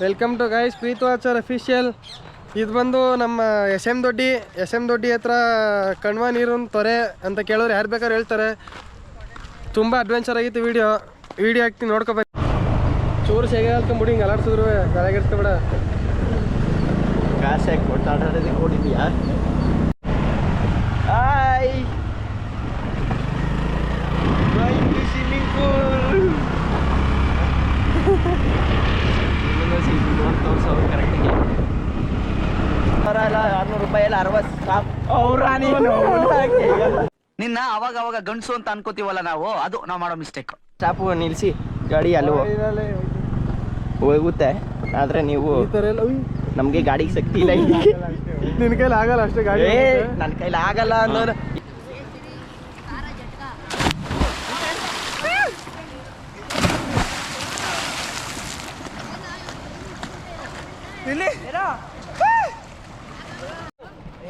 Welcome to guys Preeth Achar official ಇದು ಬಂದು ನಮ್ಮ S M Doddi S M Doddi ಹತ್ರ ಕಣ್ವ ನೀರು ತೊರೆ ಅಂತ ಕೇಳೋರು ಯಾರು ಬೇಕಾದ್ರೆ ಹೇಳ್ತಾರೆ. ತುಂಬ ಅಡ್ವೆಂಚರ್ ಆಗಿತ್ತು ವಿಡಿಯೋ ವೀಡಿಯೋ ಹಾಕ್ತೀನಿ ನೋಡ್ಕೊಬೇಕು ಚೂರು ಸೇಗ ಹಾಕ್ಕೊಂಬಿಡಿ ಹಿಂಗೆ ಅಲಾಡ್ಸಿದ್ರು ತಲೆಗಿರ್ಸ್ಕೊಬೇಡ ಕಾಸೆ ಕೊಟ್ಟಾಡೋದಕ್ಕೆ ಕೊಡಿದ್ಯಾ ಎಲ್ಲ ಅರವತ್ತು ಸಾಕು ನಿನ್ನ ಅವಾಗ ಅವಾಗ ಗಂಡಸು ಅಂತ ಅನ್ಕೋತೀವಲ್ಲ ನಾವು ಅದು ನಾವು ಮಾಡೋ ಮಿಸ್ಟೇಕ್ ಸ್ಟಾಪ್ ನಿಲ್ಲಿಸಿ ಗಾಡಿ ಅಲ್ಲಿ ಹೋಗುತ್ತೆ. ಆದ್ರೆ ನೀವು ನಮಗೆ ಗಾಡಿಗೆ ಶಕ್ತಿ ಇಲ್ಲ ನಿನ್ನ ಕೈಲಿ ಆಗಲ್ಲ ಅಷ್ಟೇ ಗಾಡಿ ನನ್ನ ಕೈಲಿ ಆಗಲ್ಲ ಅನ್ನೋದು ಹಾ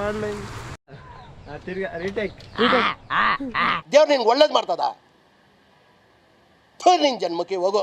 ಮಾಡ್ಲಿ ತಿರ್ಗಾ ದೇವ್ರ ದೇವ್ರು ನಿನ್ಗೆ ಒಳ್ಳೇದು ಮಾಡ್ತದ? ನಿನ್ ಜನ್ಮಕ್ಕೆ ಹೋಗು.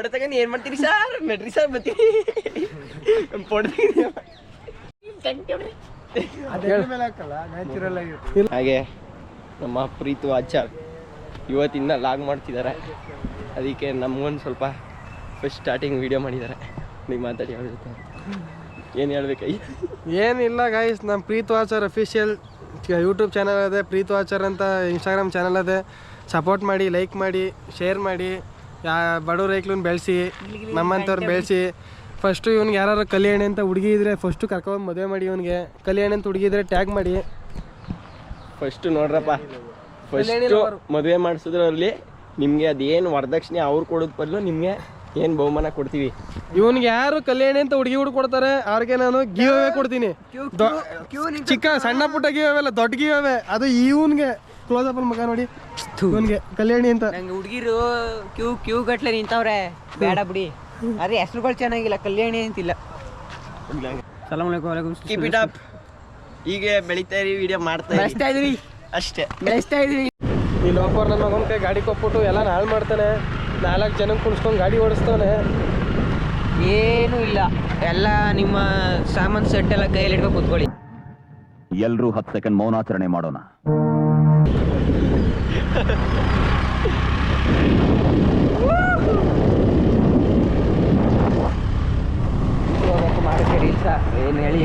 ಫೋಟೋ ತಗೊಂಡು ಏನ್ ಮಾಡ್ತೀರಿ ಸರ್? ಮೆಟ್ರಿ ಸರ್ ಬತ್ತೀನಿ ಫೋಟೋ ಹಾಗೆ ನಮ್ಮ ಪ್ರೀತು ಆಚಾರ್ ಇವತ್ತಿಂದ ಲಾಗ್ ಮಾಡ್ತಿದ್ದಾರೆ. ಅದಕ್ಕೆ ನಮಗೊಂದು ಸ್ವಲ್ಪ ಫಸ್ಟ್ ಸ್ಟಾರ್ಟಿಂಗ್ ವಿಡಿಯೋ ಮಾಡಿದ್ದಾರೆ. ನೀವು ಮಾತಾಡಿ ಅವ್ರ ಜೊತೆ. ಏನು ಹೇಳ್ಬೇಕಯ್ಯ ಏನಿಲ್ಲ ಗಾಯ್ಸ್ ನಮ್ಮ Preethu Achar official YouTube channel ಅದೇ ಪ್ರೀತು ಆಚಾರ್ ಅಂತ ಇನ್ಸ್ಟಾಗ್ರಾಮ್ ಚಾನಲ್ ಅದೇ. ಸಪೋರ್ಟ್ ಮಾಡಿ ಲೈಕ್ ಮಾಡಿ ಶೇರ್ ಮಾಡಿ. ಯಾ ಬಡವ್ರ ರೈಕ್ಲನ್ನ ಬೆಳೆಸಿ ನಮ್ಮಂಥವ್ರು ಬೆಳೆಸಿ. ಫಸ್ಟು ಇವ್ನಿಗೆ ಯಾರು ಕಲ್ಯಾಣಿ ಅಂತ ಹುಡುಗಿ ಇದ್ರೆ ಫಸ್ಟು ಕರ್ಕೊಂಡು ಮದುವೆ ಮಾಡಿ ಇವನಿಗೆ. ಕಲ್ಯಾಣಿ ಅಂತ ಹುಡುಗಿ ಇದ್ರೆ ಟ್ಯಾಗ್ ಮಾಡಿ. ಫಸ್ಟ್ ನೋಡ್ರಪ್ಪ. ಫಸ್ಟು ಮದುವೆ ಮಾಡಿಸಿದ್ರಲ್ಲಿ ನಿಮಗೆ ಅದೇನು ವರದಕ್ಷಿಣೆ ಅವ್ರು ಕೊಡೋದ್ ಬದಲು ನಿಮಗೆ ಏನು ಬಹುಮಾನ ಕೊಡ್ತೀವಿ. ಇವನ್ಗೆ ಯಾರು ಕಲ್ಯಾಣಿ ಅಂತ ಹುಡುಗಿ ಹುಡುಗ ಕೊಡ್ತಾರೆ ಅವ್ರಿಗೆ ನಾನು ಗಿವ್ ಅವೇ ಕೊಡ್ತೀನಿ ಚಿಕ್ಕ ಸಣ್ಣ ಪುಟ್ಟ ಗಿವ್ ಅವೆಲ್ಲ ಅಲ್ಲ ದೊಡ್ಡ ಗಿವ್ ಅವೇ ಅದು ಇವನ್ಗೆ. ಕ್ಲೋಸ್ ಅಪ್ ಮಗ ನೋಡಿ ಅವನಿಗೆ ಕಲ್ಯಾಣಿ ಅಂತ. ನಂಗೆ ಹುಡುಗಿರು ಕ್ಯೂ ಕ್ಯೂ ಗಟ್ಲೆ ನಿಂತವ್ರೆ. ಬೇಡ ಬಿಡಿ. ಅದೇ ಹೆಸರುಗಳು ಚೆನ್ನಾಗಿಲ್ಲ ಕಲ್ಯಾಣಿ ಅಂತಿಲ್ಲ. ಕೀಪ್ ಇಟ್ ಅಪ್ ಹೀಗೆ ಬೆಳಿತಾ ಇರಿ ವಿಡಿಯೋ ಮಾಡ್ತಾ ಇರಿ. ಬೆಳೆಸ್ತಾ ಇದೀವಿ ಅಷ್ಟೇ. ಬೆಳೆಸ್ತಾ ಇದೀವಿ ಈ ಲೋಪರ್ ನನ್ನ ಮಗನ ಕೈ ಗಾಡಿ ಕೊಟ್ಬಿಟ್ಟು ಎಲ್ಲ ಹಾಳು ಮಾಡ್ತಾನೆ. ನಾಲ್ಕು ಜನಕ್ಕೆ ಕುಣಿಸ್ಕೊಂಡು ಗಾಡಿ ಓಡಿಸ್ತಾನೆ. ಏನೂ ಇಲ್ಲ. ಎಲ್ಲ ನಿಮ್ಮ ಸಾಮಾನು ಸೆಟ್ ಎಲ್ಲ ಕೈಯಲ್ಲಿ ಇಟ್ಕೊಂಡು ಕೂತ್ಕೊಳ್ಳಿ. ಎಲ್ಲರೂ ಹತ್ತು ಸೆಕೆಂಡ್ ಮೌನಾಚರಣೆ ಮಾಡೋಣ. ಏನು ಹೇಳಿ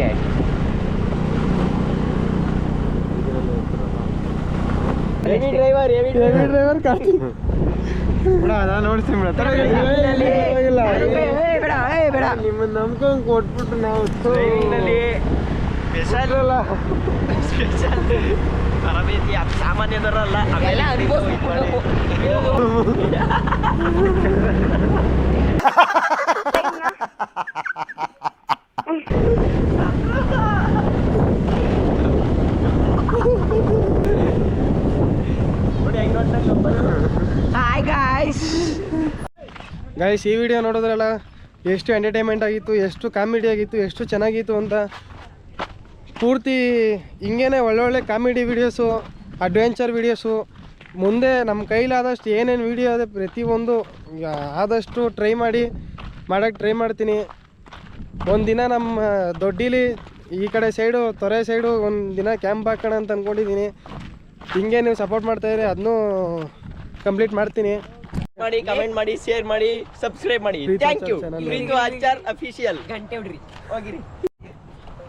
ಡ್ರೈವರ್ ಡ್ರೈವರ್ ಕಾಟಿ ನೋಡ್ತೀನಿ ಬೇಡ ಏ ಬೇಡ ನಿಮ್ಮ ನಂಬ್ಕೊಂಡು ಕೊಟ್ಬಿಟ್ಟು ನಾವು ಸ್ಪೆಷಲ್ ಅಲ್ಲ. ಸ್ಪೆಷಲ್ ತರಬೇತಿ ಸಾಮಾನ್ಯದರಲ್ಲ ಗಾಯ್ಸ್ ಈ ವಿಡಿಯೋ ನೋಡಿದ್ರಲ್ಲ, ಎಷ್ಟು ಎಂಟರ್ಟೈನ್ಮೆಂಟ್ ಆಗಿತ್ತು, ಎಷ್ಟು ಕಾಮಿಡಿ ಆಗಿತ್ತು, ಎಷ್ಟು ಚೆನ್ನಾಗಿತ್ತು ಅಂತ ಪೂರ್ತಿ ಹಿಂಗೇನೆ ಒಳ್ಳೊಳ್ಳೆ ಕಾಮಿಡಿ ವೀಡಿಯೋಸು ಅಡ್ವೆಂಚರ್ ವೀಡಿಯೋಸು. ಮುಂದೆ ನಮ್ಮ ಕೈಲಾದಷ್ಟು ಏನೇನು ವೀಡಿಯೋ ಇದೆ ಪ್ರತಿಯೊಂದು ಆದಷ್ಟು ಟ್ರೈ ಮಾಡಿ ಮಾಡೋಕ್ಕೆ ಟ್ರೈ ಮಾಡ್ತೀನಿ. ಒಂದು ದಿನ ನಮ್ಮ ದೊಡ್ಡಿಲಿ ಈ ಕಡೆ ಸೈಡು ತೊರೆ ಸೈಡು ಒಂದು ದಿನ ಕ್ಯಾಂಪ್ ಹಾಕೋಣ ಅಂತ ಅಂದ್ಕೊಂಡಿದ್ದೀನಿ ಹಿಂಗೆ ನೀವು ಸಪೋರ್ಟ್ ಮಾಡ್ತಾಯಿದ್ರೆ ಅದನ್ನೂ ಕಂಪ್ಲೀಟ್ ಮಾಡ್ತೀನಿ. ಮಾಡಿ ಕಮೆಂಟ್ ಮಾಡಿ ಶೇರ್ ಮಾಡಿ ಸಬ್ಸ್ಕ್ರೈಬ್ ಮಾಡಿ. ಥ್ಯಾಂಕ್ ಯು ಅಫಿಷಿಯಲ್ ಗಂಟೆ ಹೊಡ್ರಿ. ಹೋಗಿರಿ.